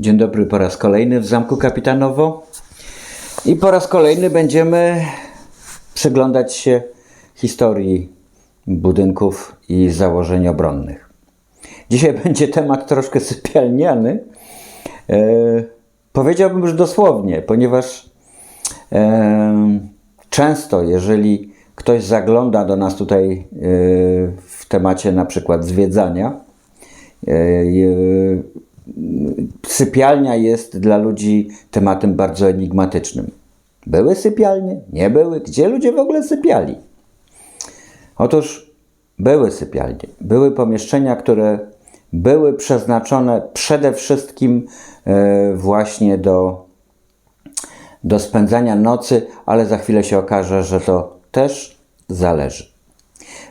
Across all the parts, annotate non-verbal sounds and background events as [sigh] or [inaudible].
Dzień dobry po raz kolejny w Zamku Kapitanowo. I po raz kolejny będziemy przyglądać się historii budynków i założeń obronnych. Dzisiaj [laughs] będzie temat troszkę sypialniany. E, powiedziałbym już dosłownie, ponieważ e, często, jeżeli ktoś zagląda do nas tutaj e, w temacie na przykład zwiedzania, e, sypialnia jest dla ludzi tematem bardzo enigmatycznym. Były sypialnie? Nie były? Gdzie ludzie w ogóle sypiali? Otóż były sypialnie. Były pomieszczenia, które były przeznaczone przede wszystkim e, właśnie do, do spędzania nocy, ale za chwilę się okaże, że to też zależy.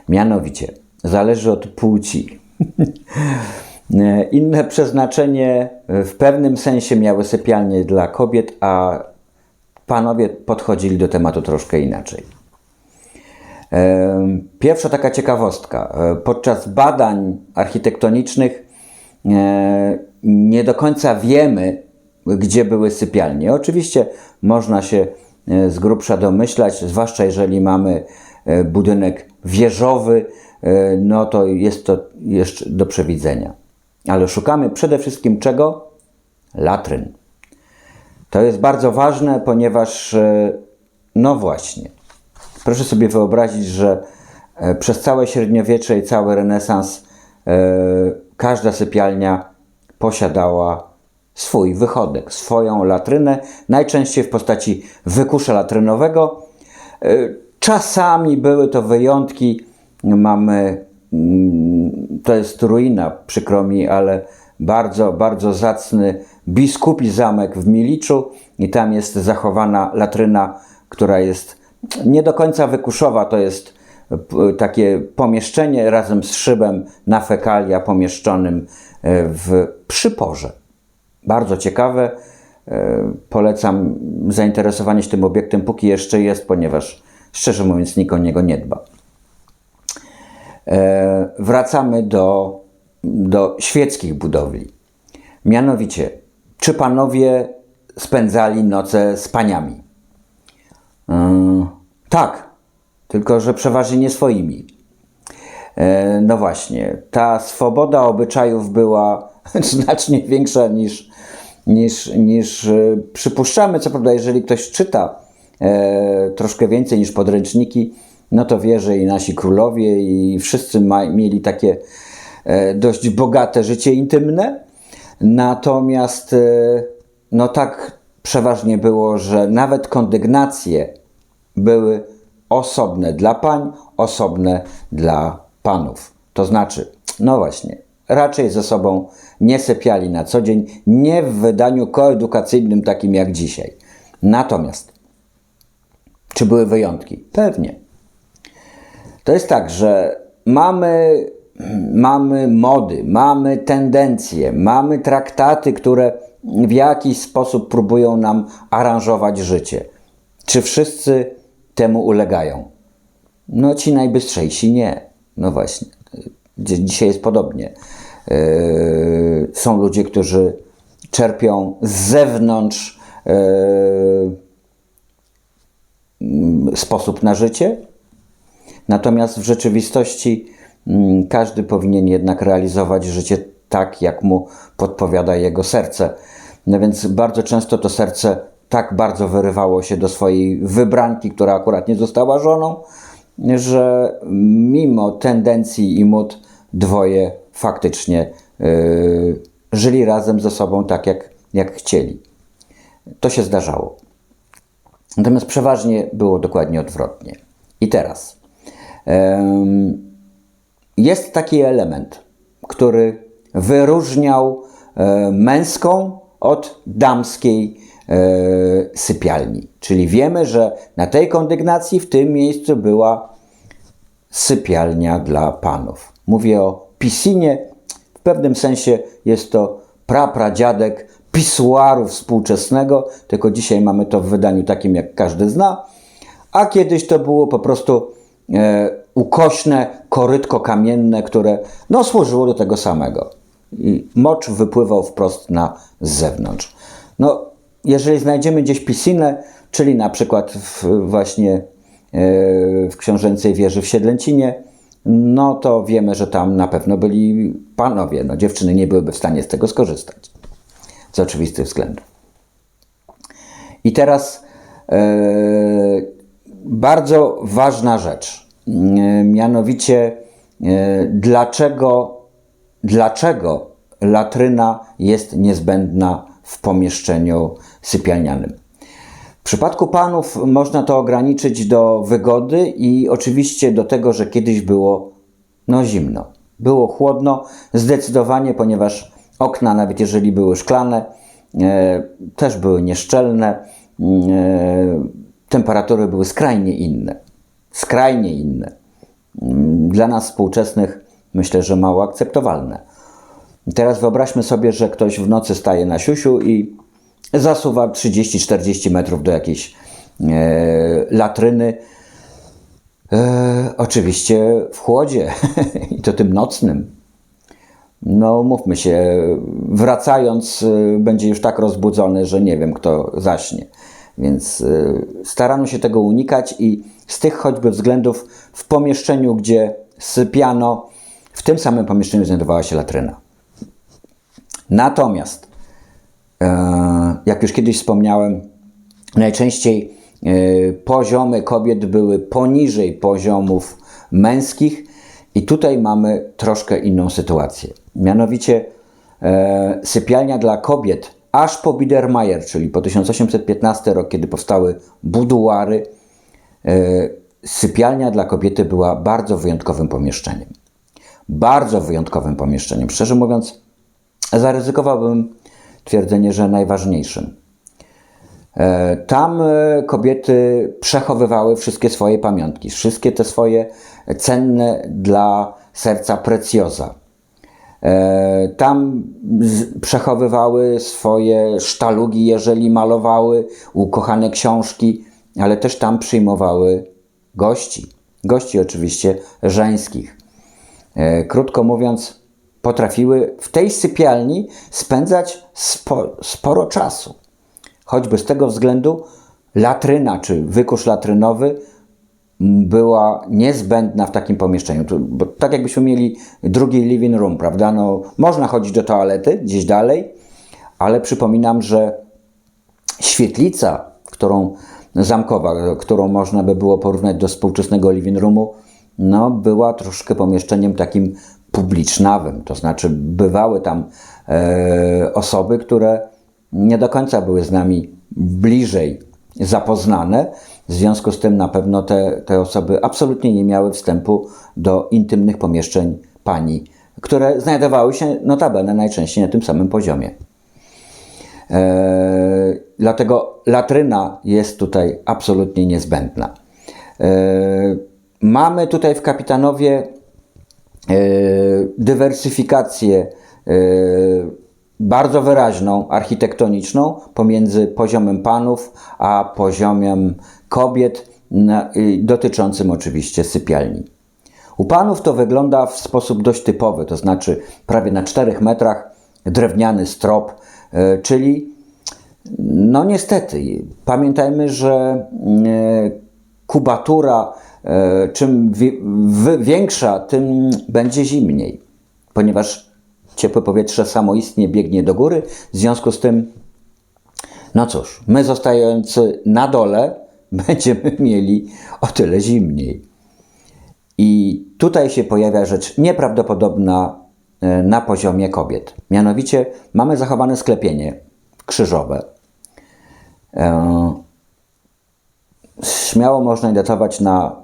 Mianowicie, zależy od płci. [laughs] E, Inne przeznaczenie e, w pewnym sensie miały sypialnie dla kobiet, a panowie podchodzili do tematu troszkę inaczej. E, Pierwsza taka ciekawostka. Podczas badań architektonicznych nie do końca wiemy, gdzie były sypialnie. Oczywiście można się z grubsza domyślać, zwłaszcza jeżeli mamy budynek wieżowy, no to jest to jeszcze do przewidzenia. Ale szukamy przede wszystkim czego? Latryn. To jest bardzo ważne, ponieważ, e, no właśnie, proszę sobie wyobrazić, że e, przez całe średniowiecze i cały renesans e, każda sypialnia posiadała swój wychodek, swoją latrynę, najczęściej w postaci wykusza latrynowego. Czasami były to wyjątki. Mamy, to jest ruina, przykro mi, ale bardzo, bardzo zacny biskupi zamek w Miliczu i tam jest zachowana latryna, która jest nie do końca wykuszowa, to jest takie pomieszczenie razem z szybem na fekalia pomieszczonym e, w przyporze. Bardzo ciekawe. E, Polecam zainteresowanie się tym obiektem, póki jeszcze jest, ponieważ szczerze mówiąc nikt o niego nie dba. E, Wracamy do, do świeckich budowli. Mianowicie, czy panowie spędzali noce z paniami? E, tak, tylko że przeważnie nie swoimi. E, No właśnie, ta swoboda obyczajów była [laughs] znacznie większa niż, niż, niż e, przypuszczamy. Co prawda, jeżeli ktoś czyta e, troszkę więcej niż podręczniki, no to wie, że i nasi królowie, i wszyscy ma, mieli takie e, dość bogate życie intymne. Natomiast, e, no tak przeważnie było, że nawet kondygnacje były osobne dla pań, osobne dla panów. To znaczy, no właśnie, raczej ze sobą nie sypiali na co dzień, nie w wydaniu koedukacyjnym takim jak dzisiaj. Natomiast, czy były wyjątki? Pewnie. To jest tak, że mamy, mamy mody, mamy tendencje, mamy traktaty, które w jakiś sposób próbują nam aranżować życie. Czy wszyscy temu ulegają? No ci najbystrzejsi nie. No właśnie. Dzi- Dzisiaj jest podobnie. Yy, są ludzie, którzy czerpią z zewnątrz yy, sposób na życie, Natomiast w rzeczywistości mm, każdy powinien jednak realizować życie tak, jak mu podpowiada jego serce. No więc bardzo często to serce tak bardzo wyrywało się do swojej wybranki, która akurat nie została żoną, że mimo tendencji i mód dwoje faktycznie yy, żyli razem ze sobą tak, jak, jak chcieli. To się zdarzało. Natomiast przeważnie było dokładnie odwrotnie. I teraz jest taki element, który wyróżniał e, męską od damskiej e, sypialni. Czyli wiemy, że na tej kondygnacji w tym miejscu była sypialnia dla panów. Mówię o pisinie. W pewnym sensie jest to prapradziadek pisuaru współczesnego, tylko dzisiaj mamy to w wydaniu takim, jak każdy zna, a kiedyś to było po prostu ukośne korytko kamienne, które no, służyło do tego samego. i mocz wypływał wprost na zewnątrz. No, jeżeli znajdziemy gdzieś pisinę, czyli na przykład w, właśnie e, w książęcej wieży w Siedlęcinie, no to wiemy, że tam na pewno byli panowie. No, dziewczyny nie byłyby w stanie z tego skorzystać. Z oczywistych względów. I teraz e, bardzo ważna rzecz. E, mianowicie, e, dlaczego, dlaczego latryna jest niezbędna w pomieszczeniu sypialnianym? W przypadku panów można to ograniczyć do wygody i oczywiście do tego, że kiedyś było no zimno. Było chłodno, zdecydowanie, ponieważ okna, nawet jeżeli były szklane, e, też były nieszczelne. E, temperatury były skrajnie inne. Skrajnie inne. Mm, Dla nas współczesnych myślę, że mało akceptowalne. Teraz wyobraźmy sobie, że ktoś w nocy staje na siusiu i zasuwa 30-40 metrów do jakiejś e, latryny. E, oczywiście w chłodzie [laughs] i to tym nocnym. No, mówmy się, wracając, e, będzie już tak rozbudzony, że nie wiem, kto zaśnie. Więc e, starano się tego unikać i z tych choćby względów w pomieszczeniu, gdzie sypiano, w tym samym pomieszczeniu znajdowała się latryna. Natomiast, e, jak już kiedyś wspomniałem, najczęściej e, poziomy kobiet były poniżej poziomów męskich, i tutaj mamy troszkę inną sytuację. Mianowicie e, sypialnia dla kobiet aż po Biedermeier, czyli po 1815 rok, kiedy powstały buduary, e, sypialnia dla kobiety była bardzo wyjątkowym pomieszczeniem. Bardzo wyjątkowym pomieszczeniem. Szczerze mówiąc, zaryzykowałbym twierdzenie, że najważniejszym. E, Tam e, kobiety przechowywały wszystkie swoje pamiątki, wszystkie te swoje cenne dla serca precjoza. E, Tam przechowywały swoje sztalugi, jeżeli malowały, ukochane książki, ale też tam przyjmowały gości. Gości oczywiście żeńskich. E, Krótko mówiąc, potrafiły w tej sypialni spędzać spo, sporo czasu. Choćby z tego względu latryna czy wykusz latrynowy była niezbędna w takim pomieszczeniu. Bo tak jakbyśmy mieli drugi living room, prawda? No, można chodzić do toalety gdzieś dalej, ale przypominam, że świetlica, którą zamkowa, którą można by było porównać do współczesnego living roomu, no, była troszkę pomieszczeniem takim publicznawym. To znaczy, bywały tam e, osoby, które nie do końca były z nami bliżej zapoznane. W związku z tym na pewno te, te osoby absolutnie nie miały wstępu do intymnych pomieszczeń pani, które znajdowały się notabene najczęściej na tym samym poziomie. E, dlatego latryna jest tutaj absolutnie niezbędna. E, mamy tutaj w Kapitanowie e, dywersyfikację bardzo wyraźną, architektoniczną pomiędzy poziomem panów a poziomem kobiet, y, dotyczącym oczywiście sypialni. U panów to wygląda w sposób dość typowy, to znaczy prawie na 4 metrach drewniany strop, e, czyli no niestety, pamiętajmy, że e, kubatura czym większa, tym będzie zimniej, ponieważ ciepłe powietrze samoistnie biegnie do góry, w związku z tym, no cóż, my zostający na dole [laughs] będziemy mieli o tyle zimniej. I tutaj się pojawia rzecz nieprawdopodobna e, na poziomie kobiet. Mianowicie mamy zachowane sklepienie krzyżowe. E, Śmiało można datować na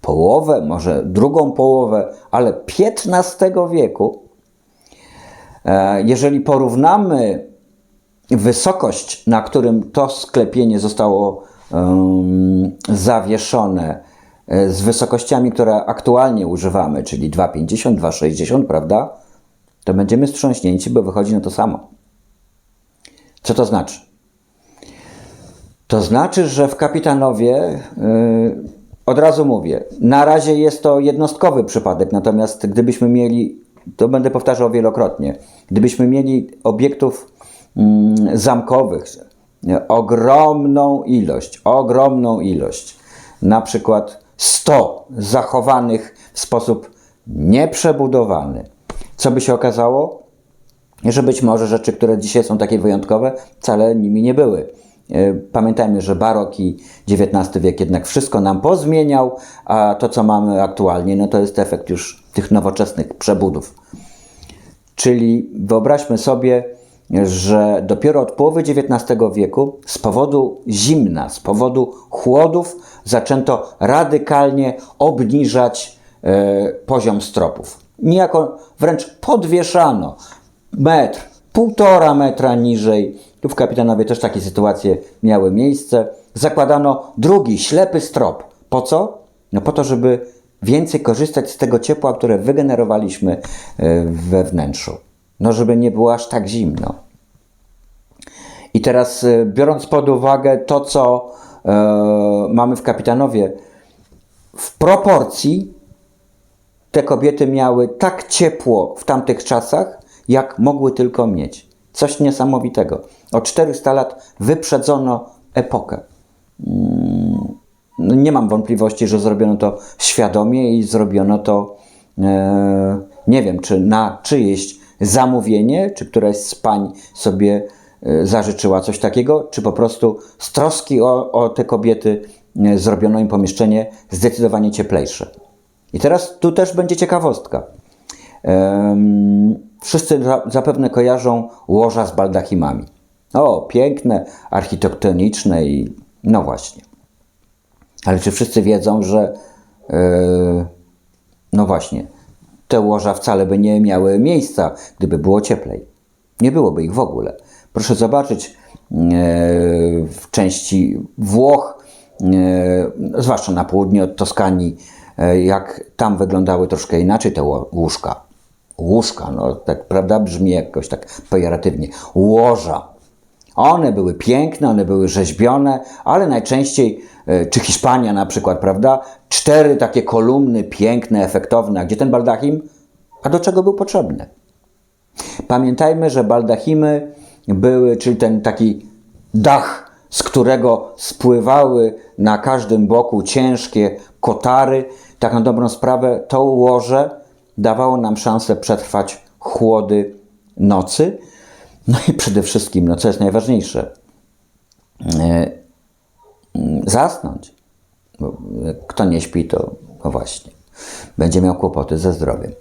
połowę, może drugą połowę, ale XV wieku. E, Jeżeli porównamy wysokość, na którym to sklepienie zostało zawieszone e, z wysokościami, które aktualnie używamy, czyli 2,50, 2,60, prawda? To będziemy wstrząśnięci, bo wychodzi na to samo. Co to znaczy? To znaczy, że w Kapitanowie, yy, od razu mówię, na razie jest to jednostkowy przypadek, natomiast gdybyśmy mieli to będę powtarzał wielokrotnie, gdybyśmy mieli obiektów mm, zamkowych, ogromną ilość, ogromną ilość, na przykład 100 zachowanych w sposób nieprzebudowany, co by się okazało? że być może rzeczy, które dzisiaj są takie wyjątkowe, wcale nimi nie były. E, Pamiętajmy, że barok i XIX wiek jednak wszystko nam pozmieniał, a to, co mamy aktualnie, no to jest efekt już tych nowoczesnych przebudów. Czyli wyobraźmy sobie, że dopiero od połowy XIX wieku z powodu zimna, z powodu chłodów zaczęto radykalnie obniżać e, poziom stropów. Niejako wręcz podwieszano metr, półtora metra niżej. Tu w Kapitanowie też takie sytuacje miały miejsce. Zakładano drugi, ślepy strop. Po co? No po to, żeby więcej korzystać z tego ciepła, które wygenerowaliśmy e, we wnętrzu. No żeby nie było aż tak zimno. I teraz e, biorąc pod uwagę to, co e, mamy w Kapitanowie, w proporcji te kobiety miały tak ciepło w tamtych czasach, jak mogły tylko mieć. Coś niesamowitego. O 400 lat wyprzedzono epokę. Mm, Nie mam wątpliwości, że zrobiono to świadomie i zrobiono to, e, nie wiem, czy na czyjeś zamówienie, czy któraś z pań sobie e, zażyczyła coś takiego, czy po prostu z troski o, o te kobiety e, zrobiono im pomieszczenie zdecydowanie cieplejsze. I teraz tu też będzie ciekawostka. Em, Wszyscy za- zapewne kojarzą łoża z baldachimami. O, piękne, architektoniczne i no właśnie. Ale czy wszyscy wiedzą, że e, no właśnie, te łoża wcale by nie miały miejsca, gdyby było cieplej. Nie byłoby ich w ogóle. Proszę zobaczyć e, w części Włoch, e, zwłaszcza na południe od Toskanii, e, jak tam wyglądały troszkę inaczej te łóżka. Łóżka, no tak prawda, brzmi jakoś tak pejoratywnie. Łoża. One były piękne, one były rzeźbione, ale najczęściej, e, czy Hiszpania na przykład, prawda? Cztery takie kolumny piękne, efektowne. A gdzie ten baldachim? A do czego był potrzebny? Pamiętajmy, że baldachimy były, czyli ten taki dach, z którego spływały na każdym boku ciężkie kotary. Tak na dobrą sprawę, to łoże dawało nam szansę przetrwać chłody nocy. No i przede wszystkim, no co jest najważniejsze, e, zasnąć. Bo e, kto nie śpi, to no właśnie, będzie miał kłopoty ze zdrowiem.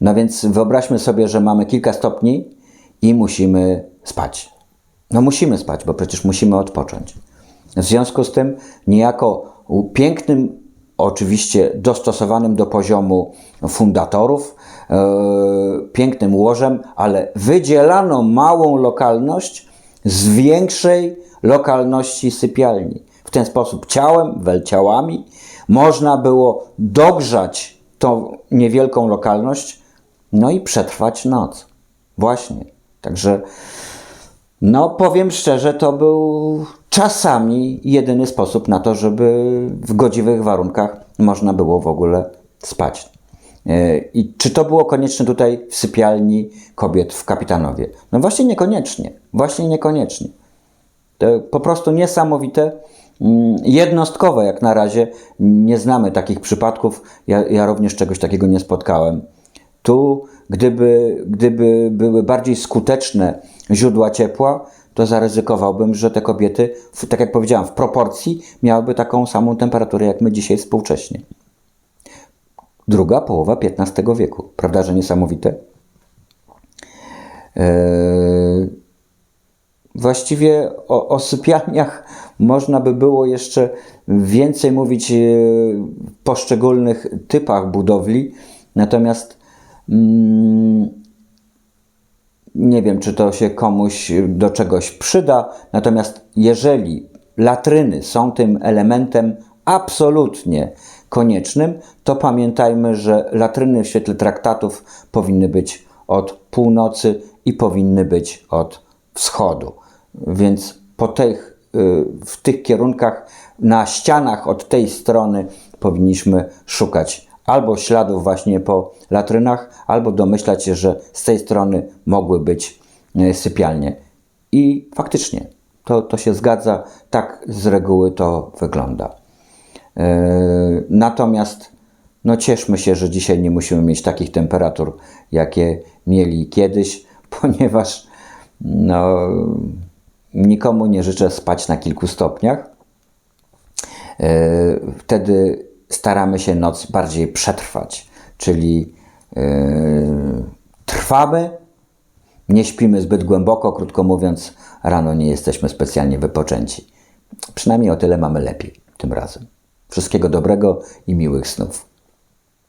No więc wyobraźmy sobie, że mamy kilka stopni i musimy spać. No musimy spać, bo przecież musimy odpocząć. W związku z tym niejako pięknym, oczywiście dostosowanym do poziomu fundatorów, pięknym łożem, ale wydzielano małą lokalność z większej lokalności sypialni. W ten sposób ciałem, welciałami można było dogrzać tą niewielką lokalność, no i przetrwać noc. Właśnie. Także, no powiem szczerze, to był czasami jedyny sposób na to, żeby w godziwych warunkach można było w ogóle spać. E, I czy to było konieczne tutaj w sypialni kobiet w Kapitanowie? No właśnie niekoniecznie. Właśnie niekoniecznie. To po prostu niesamowite, mm, jednostkowe jak na razie. Nie znamy takich przypadków. Ja, ja również czegoś takiego nie spotkałem. Tu, gdyby, gdyby były bardziej skuteczne źródła ciepła, to zaryzykowałbym, że te kobiety, tak jak powiedziałam, w proporcji miałyby taką samą temperaturę jak my dzisiaj współcześnie. Druga połowa XV wieku. Prawda, że niesamowite? Eee, Właściwie o, o sypialniach można by było jeszcze więcej mówić e, w poszczególnych typach budowli, natomiast mm, nie wiem, czy to się komuś do czegoś przyda. Natomiast jeżeli latryny są tym elementem absolutnie koniecznym, to pamiętajmy, że latryny w świetle traktatów powinny być od północy i powinny być od wschodu. Więc po tych, y, w tych kierunkach, na ścianach od tej strony powinniśmy szukać albo śladów właśnie po latrynach, albo domyślać się, że z tej strony mogły być e, sypialnie. I faktycznie to, to się zgadza, tak z reguły to wygląda. E, Natomiast no cieszmy się, że dzisiaj nie musimy mieć takich temperatur, jakie mieli kiedyś, [laughs] ponieważ no, nikomu nie życzę spać na kilku stopniach. E, Wtedy staramy się noc bardziej przetrwać, czyli e, trwamy, nie śpimy zbyt głęboko, krótko mówiąc, rano nie jesteśmy specjalnie wypoczęci. Przynajmniej o tyle mamy lepiej tym razem. Wszystkiego dobrego i miłych snów.